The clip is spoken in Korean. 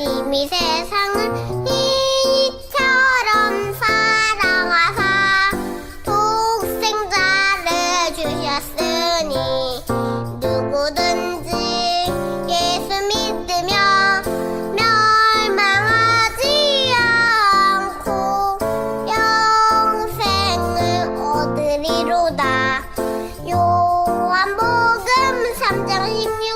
이미 세상은 이처럼 사랑하사 독생자를 주셨으니 누구든지 예수 믿으며 멸망하지 않고 영생을 얻으리로다. 요한복음 3장 16